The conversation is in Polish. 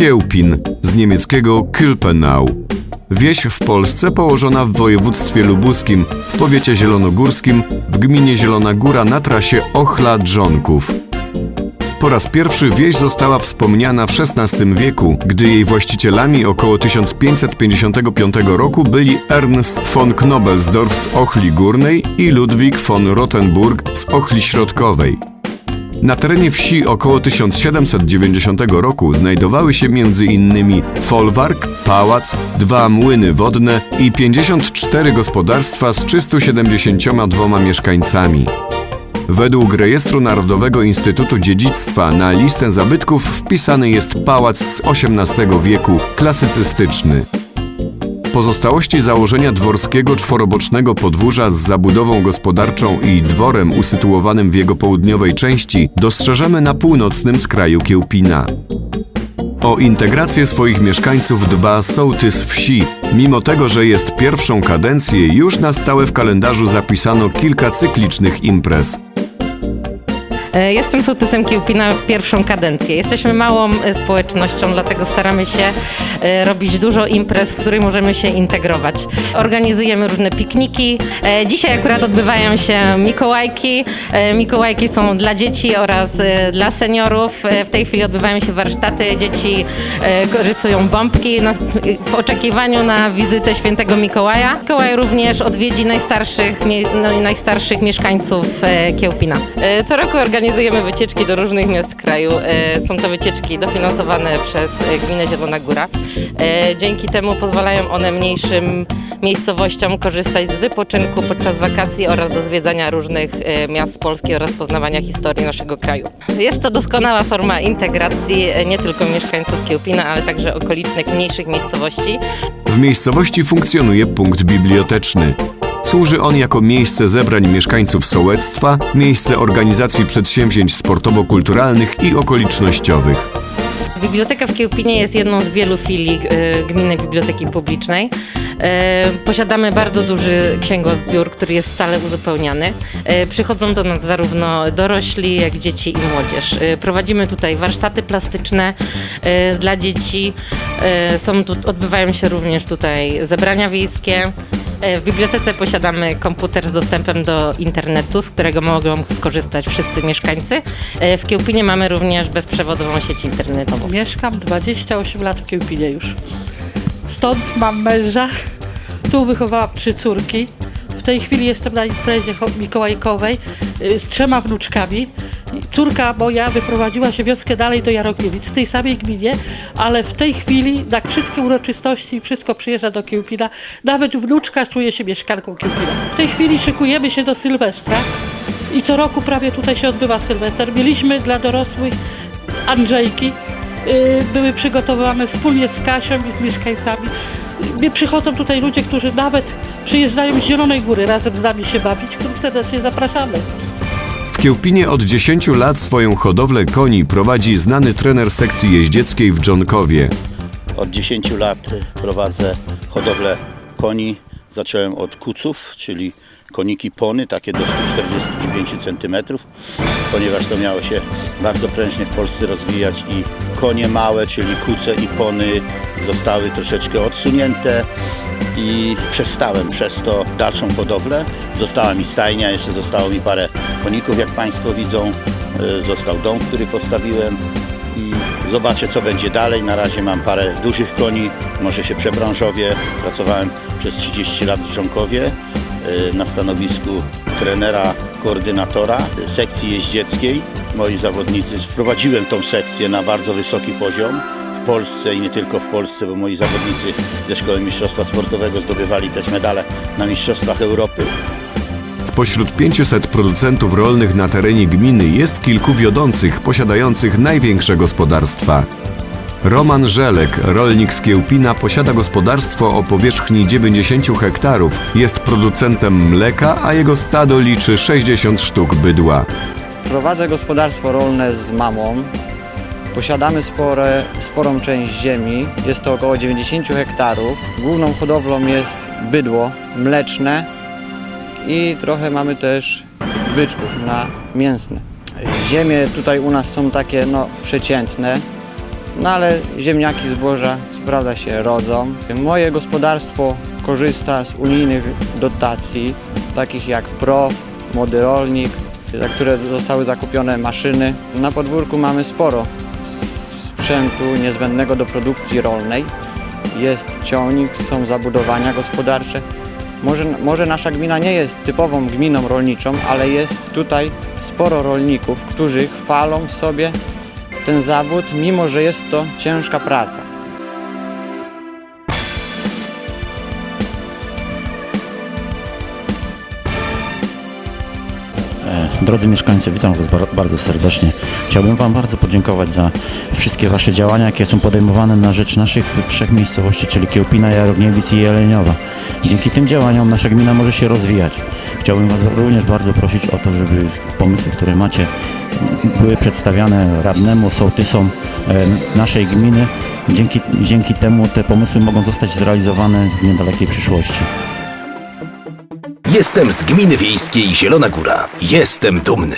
Kiełpin, z niemieckiego Kilpenau. Wieś w Polsce położona w województwie lubuskim, w powiecie zielonogórskim, w gminie Zielona Góra na trasie Ochla-Drzonków. Po raz pierwszy wieś została wspomniana w XVI wieku, gdy jej właścicielami około 1555 roku byli Ernst von Knobelsdorff z Ochli Górnej i Ludwik von Rothenburg z Ochli Środkowej. Na terenie wsi około 1790 roku znajdowały się m.in. folwark, pałac, dwa młyny wodne i 54 gospodarstwa z 372 mieszkańcami. Według Rejestru Narodowego Instytutu Dziedzictwa na listę zabytków wpisany jest pałac z XVIII wieku, klasycystyczny. Pozostałości założenia dworskiego czworobocznego podwórza z zabudową gospodarczą i dworem usytuowanym w jego południowej części dostrzeżemy na północnym skraju Kiełpina. O integrację swoich mieszkańców dba sołtys wsi. Mimo tego, że jest pierwszą kadencję, już na stałe w kalendarzu zapisano kilka cyklicznych imprez. E, Jestem sołtysem Kiełpina pierwszą kadencję. Jesteśmy małą e, społecznością, dlatego staramy się e, robić dużo imprez, w których możemy się integrować. Organizujemy różne pikniki. Dzisiaj akurat odbywają się Mikołajki. Mikołajki są dla dzieci oraz dla seniorów. W tej chwili odbywają się warsztaty. Dzieci rysują bombki na- w oczekiwaniu na wizytę świętego Mikołaja. Mikołaj również odwiedzi najstarszych, najstarszych mieszkańców Kiełpina. Co roku organizujemy wycieczki do różnych miast kraju. E, Są to wycieczki dofinansowane przez e, gminę Zielona Góra. E, Dzięki temu pozwalają one mniejszym miejscowościom korzystać z wypoczynku podczas wakacji oraz do zwiedzania różnych miast Polski oraz poznawania historii naszego kraju. Jest to doskonała forma integracji nie tylko mieszkańców Kiełpina, ale także okolicznych mniejszych miejscowości. W miejscowości funkcjonuje punkt biblioteczny. Służy on jako miejsce zebrań mieszkańców sołectwa, miejsce organizacji przedsięwzięć sportowo-kulturalnych i okolicznościowych. Biblioteka w Kiełpinie jest jedną z wielu filii e, Gminnej Biblioteki Publicznej. E, Posiadamy bardzo duży księgozbiór, który jest stale uzupełniany. E, Przychodzą do nas zarówno dorośli, jak dzieci i młodzież. Prowadzimy tutaj warsztaty plastyczne dla dzieci. Są tu, odbywają się również tutaj zebrania wiejskie. E, W bibliotece posiadamy komputer z dostępem do internetu, z którego mogą skorzystać wszyscy mieszkańcy. E, W Kiełpinie mamy również bezprzewodową sieć internetową. Mieszkam 28 lat w Kiełpinie już. Stąd mam męża. Tu wychowałam trzy córki. W tej chwili jestem na imprezie mikołajkowej y, z trzema wnuczkami. I Córka moja wyprowadziła się wioskę dalej do Jarogniewic, w tej samej gminie, ale w tej chwili na wszystkie uroczystości wszystko przyjeżdża do Kiełpina. Nawet wnuczka czuje się mieszkanką Kiełpina. W tej chwili szykujemy się do Sylwestra i co roku prawie tutaj się odbywa Sylwester. Mieliśmy dla dorosłych Andrzejki, y, były przygotowane wspólnie z Kasią i z mieszkańcami. Przychodzą tutaj ludzie, którzy nawet przyjeżdżają z Zielonej Góry razem z nami się bawić, których serdecznie zapraszamy. W Kiełpinie od 10 lat swoją hodowlę koni prowadzi znany trener sekcji jeździeckiej w Dżonkowie. Od 10 lat prowadzę hodowlę koni. Zacząłem od kuców, czyli koniki pony, takie do 149 cm, ponieważ to miało się bardzo prężnie w Polsce rozwijać i konie małe, czyli kuce i pony zostały troszeczkę odsunięte i przestałem przez to dalszą hodowlę. Została mi stajnia, jeszcze zostało mi parę koników, jak Państwo widzą. Y, Został dom, który postawiłem i zobaczę co będzie dalej. Na razie mam parę dużych koni, może się przebranżowię. Pracowałem przez 30 lat w Czonkowie y, na stanowisku trenera, koordynatora sekcji jeździeckiej. Moi zawodnicy, wprowadziłem tą sekcję na bardzo wysoki poziom w Polsce i nie tylko w Polsce, bo moi zawodnicy ze Szkoły Mistrzostwa Sportowego zdobywali też medale na Mistrzostwach Europy. Spośród 500 producentów rolnych na terenie gminy jest kilku wiodących, posiadających największe gospodarstwa. Roman Żelek, rolnik z Kiełpina, posiada gospodarstwo o powierzchni 90 hektarów. Jest producentem mleka, a jego stado liczy 60 sztuk bydła. Prowadzę gospodarstwo rolne z mamą. Posiadamy spore, sporą część ziemi, jest to około 90 hektarów. Główną hodowlą jest bydło mleczne i trochę mamy też byczków na mięsne. Ziemie tutaj u nas są takie no, przeciętne. No ale ziemniaki zboża co prawda się rodzą. Moje gospodarstwo korzysta z unijnych dotacji, takich jak PRO, Młody Rolnik, za które zostały zakupione maszyny. Na podwórku mamy sporo sprzętu niezbędnego do produkcji rolnej. Jest ciągnik, są zabudowania gospodarcze. Może, może nasza gmina nie jest typową gminą rolniczą, ale jest tutaj sporo rolników, którzy chwalą sobie ten zawód, mimo że jest to ciężka praca. Drodzy mieszkańcy, witam Was bar- bardzo serdecznie. Chciałbym Wam bardzo podziękować za wszystkie Wasze działania, jakie są podejmowane na rzecz naszych trzech miejscowości, czyli Kiełpina, Jarogniewic i Jeleniowa. Dzięki tym działaniom nasza gmina może się rozwijać. Chciałbym Was również bardzo prosić o to, żeby pomysły, które macie, były przedstawiane radnemu, sołtysom e, naszej gminy. Dzięki, dzięki temu te pomysły mogą zostać zrealizowane w niedalekiej przyszłości. Jestem z gminy wiejskiej Zielona Góra. Jestem dumny.